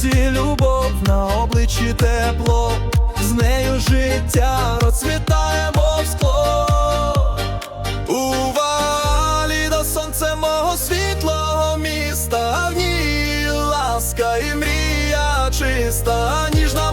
серці любов, на обличчі тепло, з нею життя розцвітає, мов скло. У валі до сонце мого світлого міста, в ній ласка і мрія чиста, ніжна.